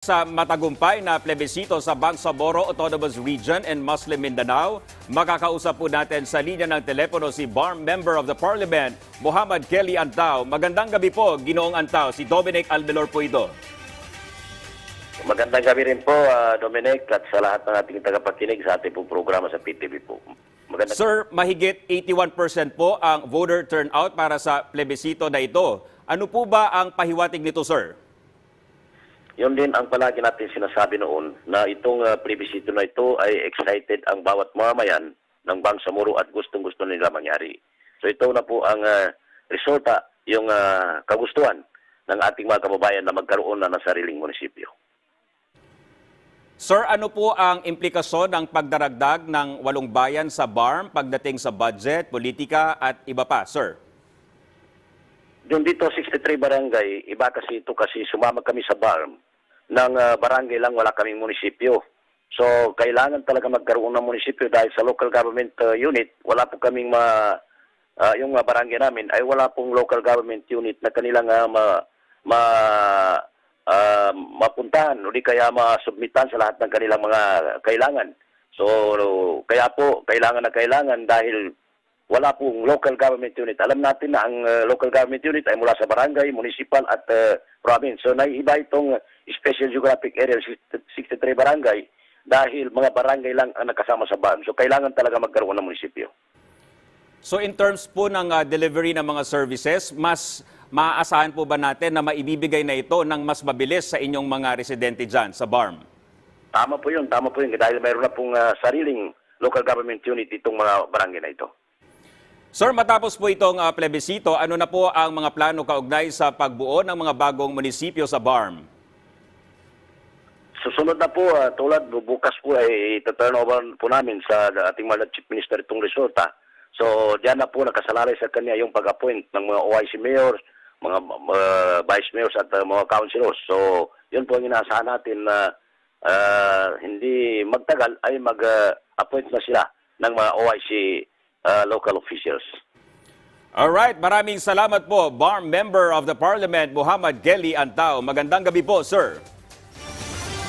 Sa matagumpay na plebisito sa Bangsamoro Autonomous Region and Muslim Mindanao, makakausap po natin sa linya ng telepono si BARM Member of the Parliament, Muhammad Kelly Antao. Magandang gabi po, Ginoong Antao. Si Dominic Almelor po ito. Magandang gabi rin po, ah, Dominic, at sa lahat ng ating tagapakinig sa ating pong programa sa PTV po. Magandang Sir, mahigit 81% po ang voter turnout para sa plebisito na ito. Ano po ba ang pahiwatig nito, sir? Yun din ang palagi natin sinasabi noon na itong uh, plebisito na ito ay excited ang bawat mamamayan ng Bangsamoro at gustong-gusto nila mangyari. So ito na po ang ah, resulta, yung ah, kagustuhan ng ating mga kababayan na magkaroon na ng sariling munisipyo. Sir, ano po ang implikasyon ng pagdaragdag ng walong bayan sa BARM pagdating sa budget, politika at iba pa, sir? Yung dito 63 barangay, iba kasi ito kasi sumama kami sa BARM ng ah, barangay lang wala kaming munisipyo. So kailangan talaga magkaroon ng munisipyo dahil sa local government ah, unit wala po kaming ma ah, yung ah, barangay namin ay wala pong local government unit na kanilang ah, ma, ma ah, mapuntahan o di kaya masubmitan sa lahat ng kanilang mga kailangan. So kaya po kailangan na kailangan dahil wala pong local government unit. Alam natin na ang uh, local government unit ay mula sa barangay, municipal at uh, province. So naiiba itong special geographic area 63 barangay dahil mga barangay lang ang nakasama sa BAM. So kailangan talaga magkaroon ng munisipyo. So in terms po ng ah, delivery ng mga services, mas maaasahan po ba natin na maibibigay na ito ng mas mabilis sa inyong mga residente dyan sa BARM? Tama po yun, tama po yun. Dahil mayroon na pong uh, sariling local government unit itong mga barangay na ito. Sir, matapos po itong ah, plebisito, ano na po ang mga plano kaugnay sa pagbuo ng mga bagong munisipyo sa BARM? Susunod na po, ah, tulad bu- bukas po ay ito-turn over po namin sa ating mga chief minister itong resulta. So, diyan na po nakasalalay sa kanya yung pag-appoint ng mga OIC mayors, mga uh, vice mayors at uh, mga councilors. So, yun po ang inaasahan natin na ah, hindi magtagal ay mag-appoint na sila ng mga OIC ah, local officials. Alright, maraming salamat po, BARM Member of the Parliament, Muhammad Geli Antao. Magandang gabi po, sir.